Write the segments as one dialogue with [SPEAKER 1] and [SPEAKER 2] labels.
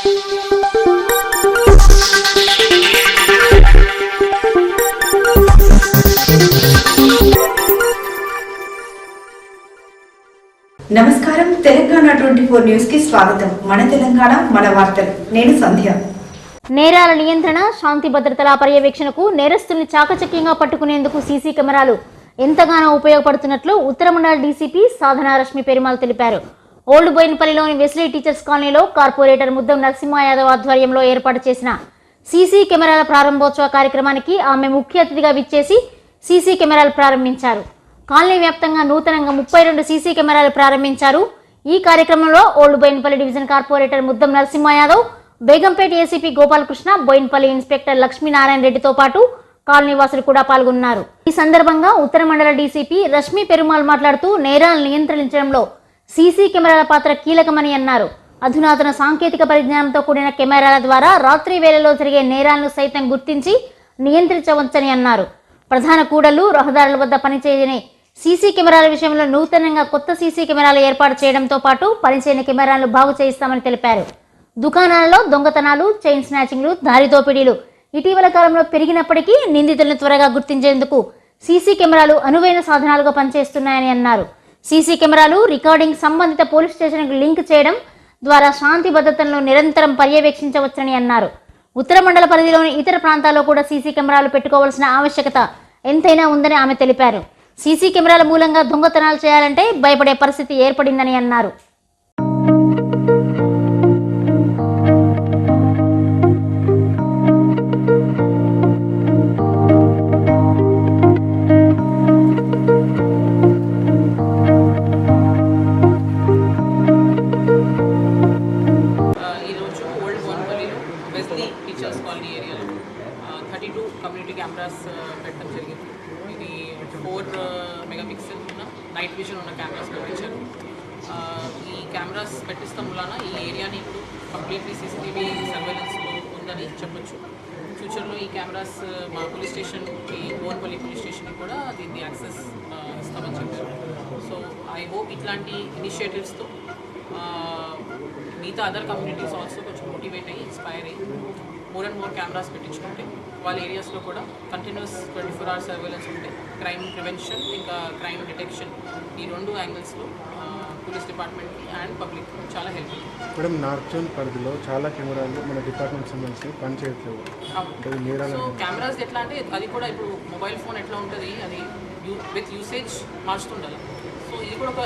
[SPEAKER 1] నమస్కారం. Telangana twenty four న్యూస్కి స్వాగతం. మన తెలంగాణ మన వార్తలు. నేను సంధ్య.
[SPEAKER 2] నేరాల నియంత్రణ శాంతి భద్రతల పర్యవేక్షణకు నేరస్తుల్ని చాకచక్యంగా పట్టుకునేందుకు సీసీ కెమెరాలు ఎంతగానో ఉపయోగపడుతున్నట్లు ఉత్తర మండల డీసీపీ సాధన రష్మి పెరుమాల్ తెలిపారు. ఓల్డ్ బోయినపల్లిలోని వెస్లీ టీచర్స్ కాలనీలో కార్పొరేటర్ ముద్దం నరసింహ యాదవ్ ఆధ్వర్యంలో ఏర్పాటు చేసిన సీసీ కెమెరాల ప్రారంభోత్సవ కార్యక్రమానికి ఆమె ముఖ్య అతిథిగా విచ్చేసి సీసీ కెమెరాలు ప్రారంభించారు. కాలనీ వ్యాప్తంగా నూతనంగా ముప్పై రెండు సీసీ కెమెరాలు ప్రారంభించారు. ఈ కార్యక్రమంలో old Boinpally division corporator Muddam Narasimha Yadav Begumpet A C P Gopalakrishna Boinpally inspector Lakshminarayana రెడ్డితో పాటు కాలనీవాసులు కూడా పాల్గొన్నారు. ఈ సందర్భంగా ఉత్తర మండల డీసీపీ రష్మి పెరుమాల్ మాట్లాడుతూ నేరాలను నియంత్రించడంలో సీసీ కెమెరాల పాత్ర కీలకమని అన్నారు. అధునాతన సాంకేతిక పరిజ్ఞానంతో కూడిన కెమెరాల ద్వారా రాత్రి వేళలో జరిగే నేరాలను సైతం గుర్తించి నియంత్రించవచ్చని అన్నారు. ప్రధాన కూడళ్ళు రహదారుల వద్ద పనిచేయని సీసీ కెమెరాల విషయంలో నూతనంగా కొత్త సీసీ కెమెరాలు ఏర్పాటు చేయడంతో పాటు పనిచేయని కెమెరాలను బాగు చేయిస్తామని తెలిపారు. దుకాణాలలో దొంగతనాలు చైన్ స్నాచింగ్లు దారి దోపిడీలు ఇటీవల కాలంలో పెరిగినప్పటికీ నిందితులను త్వరగా గుర్తించేందుకు సీసీ కెమెరాలు అనువైన సాధనాలుగా పనిచేస్తున్నాయని అన్నారు. సీసీ కెమెరాలు రికార్డింగ్ సంబంధిత పోలీస్ స్టేషన్కు లింక్ చేయడం ద్వారా శాంతి భద్రతలను నిరంతరం పర్యవేక్షించవచ్చని అన్నారు. ఉత్తర మండల పరిధిలోని ఇతర ప్రాంతాల్లో కూడా సీసీ కెమెరాలు పెట్టుకోవాల్సిన ఆవశ్యకత ఎంతైనా ఉందని ఆమె తెలిపారు. సీసీ కెమెరాల మూలంగా దొంగతనాలు చేయాలంటే భయపడే పరిస్థితి ఏర్పడిందని అన్నారు.
[SPEAKER 3] థర్టీ టూ కమ్యూనిటీ కెమెరాస్ పెట్టడం జరిగింది. ఇది ఫోర్ మెగా పిక్సెల్ ఉన్న నైట్ విజన్ ఉన్న కెమెరాస్ పెట్టించారు ఈ కెమెరాస్ పెట్టిస్తాం వలన ఈ ఏరియాని ఇప్పుడు కంప్లీట్లీ సీసీటీవీ సర్వేలెన్స్లో ఉందని చెప్పొచ్చు. ఫ్యూచర్లో ఈ కెమెరాస్ uh, మా పోలీస్ స్టేషన్ ఈ బోన్పల్లి పోలీస్ స్టేషన్కి కూడా దీన్ని యాక్సెస్ ఇస్తామని చెప్పారు. సో ఐ హోప్ ఇట్లాంటి ఇనిషియేటివ్స్తో మిగతా అదర్ కమ్యూనిటీస్ ఆల్సో కొంచెం మోటివేట్ అయ్యి ఇన్స్పైర్ అయ్యి మోర్ అండ్ మోర్ కెమెరాస్ పెట్టించుకుంటే వాళ్ళ ఏరియాస్లో కూడా continues twenty four hours surveillance ఉంటే క్రైమ్ ప్రివెన్షన్ ఇంకా క్రైమ్ డిటెక్షన్ ఈ రెండు యాంగిల్స్లో పోలీస్ డిపార్ట్మెంట్కి అండ్ పబ్లిక్ చాలా హెల్ప్
[SPEAKER 4] మేడం నార్త్ జోన్ పరిధిలో చాలా కెమెరాలు మన డిపార్ట్మెంట్ సంబంధించి పనిచేయట్లేవు. నేరాలు
[SPEAKER 3] సో కెమెరాస్ ఎట్లా అంటే అది కూడా ఇప్పుడు మొబైల్ ఫోన్ ఎట్లా ఉంటుంది అది విత్ యూసేజ్ మార్చుతుండాలి. సో ఇది కూడా ఒక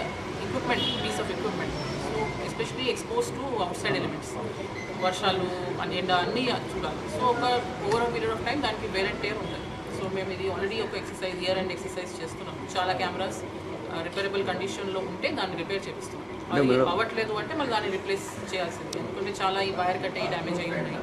[SPEAKER 3] equipment piece of equipment so especially expose to outside elements వర్షాలు అని ఎండ అన్నీ చూడాలి. సో ఒక ఓవర్ పీరియడ్ ఆఫ్ టైం దానికి వేర్ అండ్ టేర్ ఉంటుంది. సో మేము ఇది ఆల్రెడీ ఒక ఎక్సర్సైజ్ ఇయర్ అండ్ ఎక్సర్సైజ్ చేస్తున్నాం. చాలా కెమెరాస్ రిపేరబుల్ కండిషన్లో ఉంటే దాన్ని రిపేర్ చేపిస్తున్నాం. అది అవ్వట్లేదు అంటే మళ్ళీ దాన్ని రిప్లేస్ చేయాల్సింది. ఎందుకంటే చాలా ఈ వైర్ కట్ అయ్యి డ్యామేజ్ అయ్యి ఉన్నాయి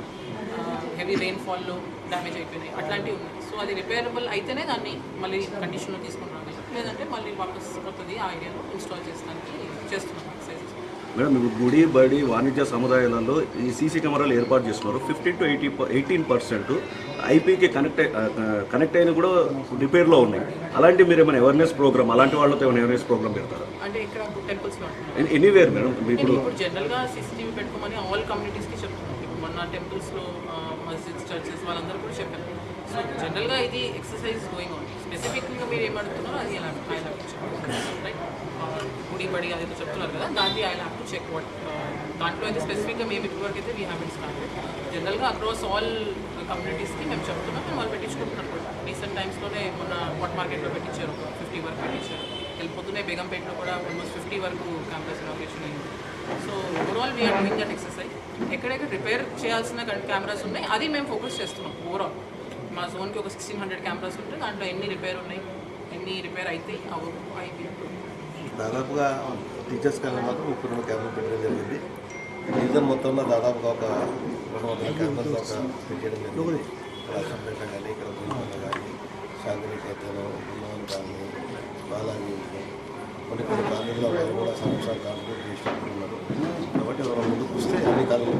[SPEAKER 3] హెవీ రెయిన్ఫాల్లో డ్యామేజ్ అయిపోయినాయి. అట్లాంటివి ఉన్నాయి. సో అది రిపేరబుల్ అయితేనే దాన్ని మళ్ళీ కండిషన్లో తీసుకుని లేదంటే మళ్ళీ వాపస్ కొత్తది ఆ ఏరియాలో ఇన్స్టాల్ చేసడానికి చేస్తున్నాం.
[SPEAKER 5] మేడం ఇప్పుడు గుడి బడి వాణిజ్య సముదాయాలలో ఈ సీసీ కెమెరాలు ఏర్పాటు చేస్తున్నారు. Fifteen to eighty eighteen percent ఐపీకి connect connect అయిన కూడా రిపేర్లో ఉన్నాయి. అలాంటి మీరు ఏమైనా అవేర్నెస్ ప్రోగ్రామ్ అలాంటి వాళ్ళతో ఏమైనా అవేర్నెస్ ప్రోగ్రామ్ పెడతారా? ఎనీవేర్ మేడం ఇప్పుడు
[SPEAKER 3] జనరల్గా సీసీటీవీ పెట్టుకోమని ఆల్ కమ్యూనిటీస్కి మొన్న టెంపుల్స్లో మస్జిద్స్ చర్చెస్ వాళ్ళందరూ కూడా చెప్పారు. జనరల్గా ఇది ఎక్సర్సైజ్ గోయింగ్ ఆన్ స్పెసిఫిక్గా మీరు ఏమడుతున్నారో అది ఎలా I have to check right గుడి బడి అది ఏదో చెప్తున్నారు కదా దాన్ని I have to check what దాంట్లో అయితే స్పెసిఫిక్గా మేము ఇప్పటివరకు అయితే వీ హ్యావ్ ఇట్ స్టార్టెడ్ జనరల్గా అక్రాస్ ఆల్ కమ్యూనిటీస్కి మేము చెప్తున్నాం మేము వాళ్ళు పెట్టించుకుంటున్నారు కూడా. రీసెంట్ టైమ్స్లోనే మొన్న వాట్ మార్కెట్లో పెట్టించారు ఒక ఫిఫ్టీ వరకు పెట్టించారు. వెళ్ళిపోతున్నాయి బేగంపేటలో కూడా ఆల్మోస్ట్ ఫిఫ్టీ వరకు క్యాంపస్ ఇనాగ్రేషన్ అయింది. So overall we are doing that exercise ఎక్కడెక్కడ రిపేర్ చేయాల్సిన కెమెరాస్ ఉన్నాయి అది మేము ఫోకస్ చేస్తున్నాం ఓవరాల్ మా జోన్కి ఒక సిక్స్టీన్ హండ్రెడ్ కెమెరాస్ ఉంటే దాంట్లో ఎన్ని రిపేర్ ఉన్నాయి ఎన్ని రిపేర్ అయితే అవ్వవు అయిపోయి
[SPEAKER 6] దాదాపుగా టీచర్స్ కన్నా మాత్రం ముప్పై రెండు క్యాబ్లు పెట్టడం జరిగింది. డివిజన్ మొత్తంలో దాదాపుగా ఒక రెండు వందల క్యాబ్స్ ఒక పెట్టడం జరిగింది. రాష్ట్రంపేట కానీ ఇక్కడ గుంటూరు కానీ శాంతినికేతనం ఉమ్మవన్ కానీ బాలాజీ కొన్ని కొన్ని కాలేజీల వాళ్ళు కూడా సంవత్సరాలు కాంట్రిబ్యూట్ చేసినట్టున్నారు కాబట్టి ఎవరు ముందుకు వస్తే అన్ని కాలేజీలు